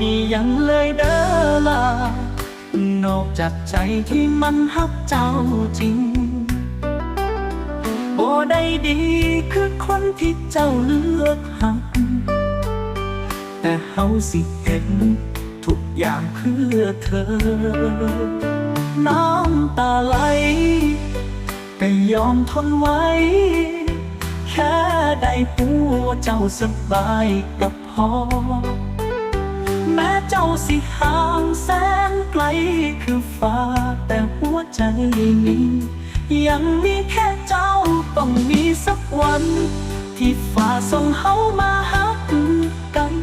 มียังเลยเด้อล่ะนอกจากใจที่มันฮักเจ้าจริงบ่ได้ดีคือคนที่เจ้าเลือกหัก แต่เฮาสิเห็นทุกอย่างเพื่อเธอ น้ำตาไหลก็ยอมทนไว้ แค่ได้หัวเจ้าสบายกับพอ แม้เจ้าสิห่างแสนไกลคือฟ้า แต่หัวใจนี้ ยังมีแค่เจ้าต้องมีสักวัน ที่ฟ้าส่งเฮามาหักกัน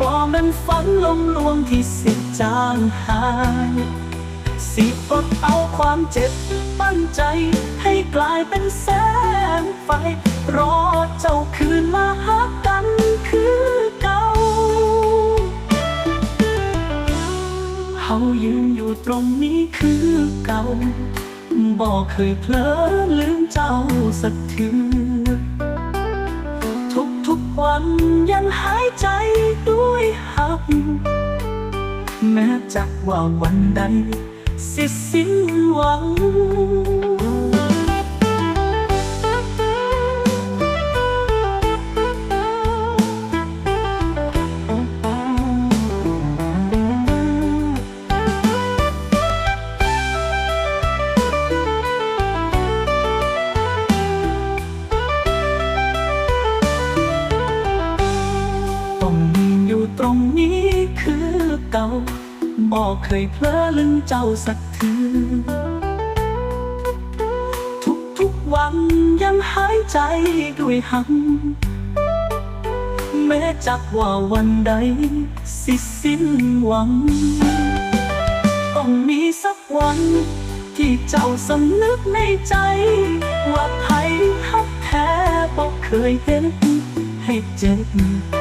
บอกมันฝันลมลวงที่สิจางหายสิอดเอาความเจ็บปั้นใจให้กลายเป็นแสงไฟ รอเจ้าคืนมาหา เขายืนอยู่ตรงนี้คือเก่าบอกเคยเพลอลืมเจ้าสักทีทุกทุกวันยังหายใจด้วยหักแม้จะว่าวันใดสิสิ้นหวัง รงนี้คือเก่าบอกเคยเพลอลืมเจ้าสักทีทุกทุกวันยังหายใจด้วยหัง แม้จักว่าวันใด สิสิ้นหวัง ต้องมีสักวัน ที่เจ้าสำนึกในใจ ว่าใครฮักแท้บอกเคยเห็นให้เจ็บ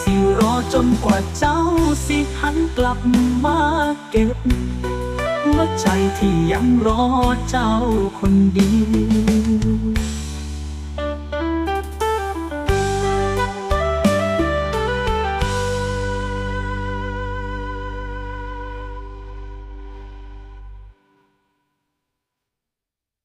สิรอจนกว่าเจ้าสิหันกลับมาเก็บหัวใจที่ยังรอเจ้าคนเดียว